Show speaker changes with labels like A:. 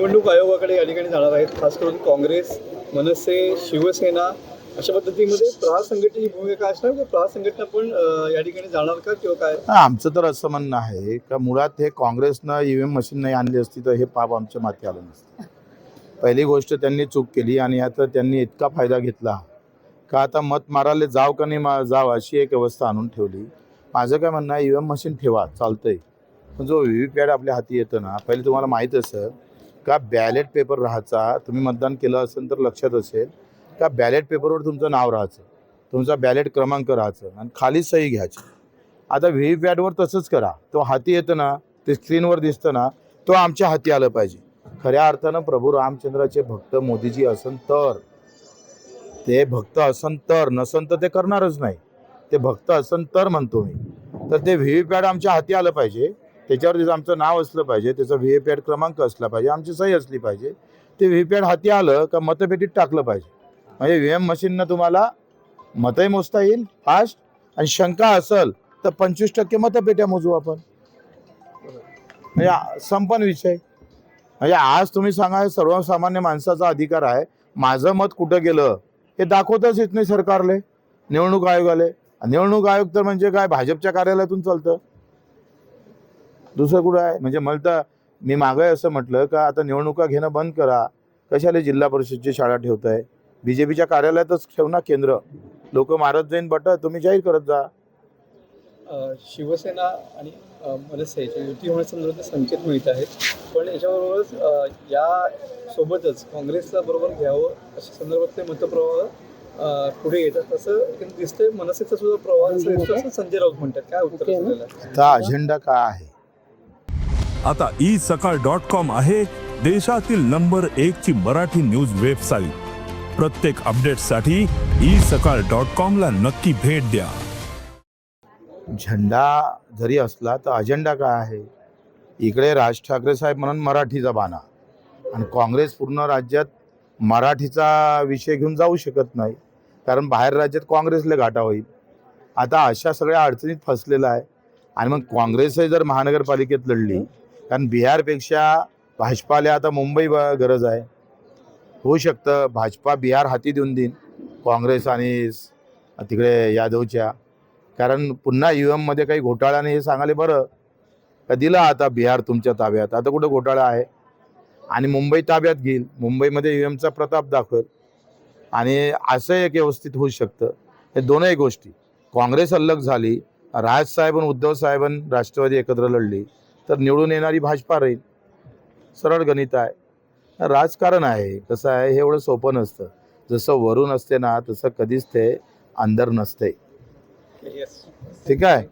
A: निवडणूक आयोगाकडे या ठिकाणी जाणार आहेत. खास करून काँग्रेस मनसे शिवसेना अशा पद्धतीमध्ये प्रहार संघटनेची भूमिका असणार किंवा प्रहार संघटना पण या ठिकाणी जाणार का किंवा काय?
B: आमचं तर असं म्हणणं आहे का मुळात हे काँग्रेसनं ई एम मशीन नाही आणली असती तर हे पाप आमच्या माथी आलं नसतं. पहिली गोष्ट त्यांनी चूक केली आणि आता त्यांनी इतका फायदा घेतला का आता मत मारायला जाव का नाही मा जाव अशी एक व्यवस्था आणून ठेवली. माझं काय म्हणणं आहे ईव्हीएम एम मशीन ठेवा चालतंय. पण जो व्ही व्ही पॅड आपल्या हाती येतं ना पहिले तुम्हाला माहीत असेल का बॅलेट पेपर राहायचा? तुम्ही मतदान केलं असेल तर लक्षात असेल. का बॅलेट पेपरवर तुमचं नाव राहायचं? तुमचा बॅलेट क्रमांक राहायचं आणि खाली सही घ्यायची. आता व्ही पॅडवर तसंच करा. तो हाती येतं ना ते स्क्रीनवर दिसतं ना तो आमच्या हाती आलं पाहिजे. खऱ्या अर्थानं प्रभू रामचंद्राचे भक्त मोदीजी असन तर. ते भक्त असन तर नसन तर ते करणारच नाही. ते भक्त असन तर म्हणतो मी. तर ते व्ही पॅड आमच्या हाती आलं पाहिजे. त्याच्यावर त्याचं आमचं नाव असलं पाहिजे त्याचा व्ही पॅड क्रमांक असला पाहिजे आमची सही असली पाहिजे. ते व्ही पॅड हाती आलं का मतपेटीत टाकलं पाहिजे. म्हणजे व्ही एम मशीननं तुम्हाला मतही मोजता येईल फास्ट आणि शंका असेल तर पंचवीस टक्के मतपेट्या मोजू आपण. म्हणजे संपन विषय. म्हणजे आज तुम्ही सांगा सर्वसामान्य माणसाचा अधिकार आहे. माझं मत कुठं गेलं हे दाखवतच येत नाही सरकारले निवडणूक आयोगाले. निवडणूक आयोग तर म्हणजे काय भाजपच्या कार्यालयातून चालतं. दुसरं कुठं आहे? म्हणजे मला तर मी मागं असं म्हटलं का आता निवडणुका घेणं बंद करा. कशाला जिल्हा परिषदची शाळा ठेवताय? बी जे पीच्या कार्यालयातच ठेव ना केंद्र. लोक मारत जाईन बट तुम्ही जाहीर करत जा.
A: शिवसेना आणि मनसे युती होण्यासंदर्भात संकेत मिळत आहेत. पण याच्याबरोबरच या सोबतच काँग्रेसला बरोबर घ्यावं अशा संदर्भातले मतप्रवाह अं, पुढे येतात. असं दिसतंय मनसेचा सुद्धा प्रवाह संजय राऊत म्हणतात. काय उत्तर?
B: हा अजेंडा काय आहे?
C: आता ई सकाळ डॉट कॉम आहे देशातील नंबर एक ची मराठी न्यूज वेबसाईट. प्रत्येक अपडेटसाठी ई सकाळ डॉट कॉम ला नक्की भेट द्या.
B: झेंडा जरी असला तर अजेंडा काय आहे? इकडे राज ठाकरे साहेब म्हणून मराठीचा बाणा. आणि काँग्रेस पूर्ण राज्यात मराठीचा विषय घेऊन जाऊ शकत नाही. कारण बाहेर राज्यात काँग्रेसला घाटा होईल. आता अशा सगळ्या अडचणीत फसलेला आहे. आणि मग काँग्रेसही जर महानगरपालिकेत लढली कारण बिहारपेक्षा भाजपाला आता मुंबई ब- गरज आहे. होऊ शकतं. भाजपा बिहार हाती देऊन देईन. काँग्रेस आणि तिकडे यादवच्या. कारण पुन्हा UM यू एममध्ये काही घोटाळा नाही हे सांगायला बरं. का दिलं आता बिहार तुमच्या ताब्यात? आता कुठं घोटाळा आहे? आणि मुंबई ताब्यात घेईल. मुंबईमध्ये UM यू एमचा प्रताप दाखवेल. आणि असं एक व्यवस्थित होऊ शकतं. हे दोनही गोष्टी. काँग्रेस अलग झाली. राजसाहेब आणि उद्धव साहेबांनी राष्ट्रवादी एकत्र लढली. तर निवडून येणारी भाजपा राहील. सरळ गणित आहे. राजकारण आहे. कसं आहे? हे एवढं सोपं नसतं. जसं वरून असते ना तसं कधीच ते अंदर नसते. ठीक आहे?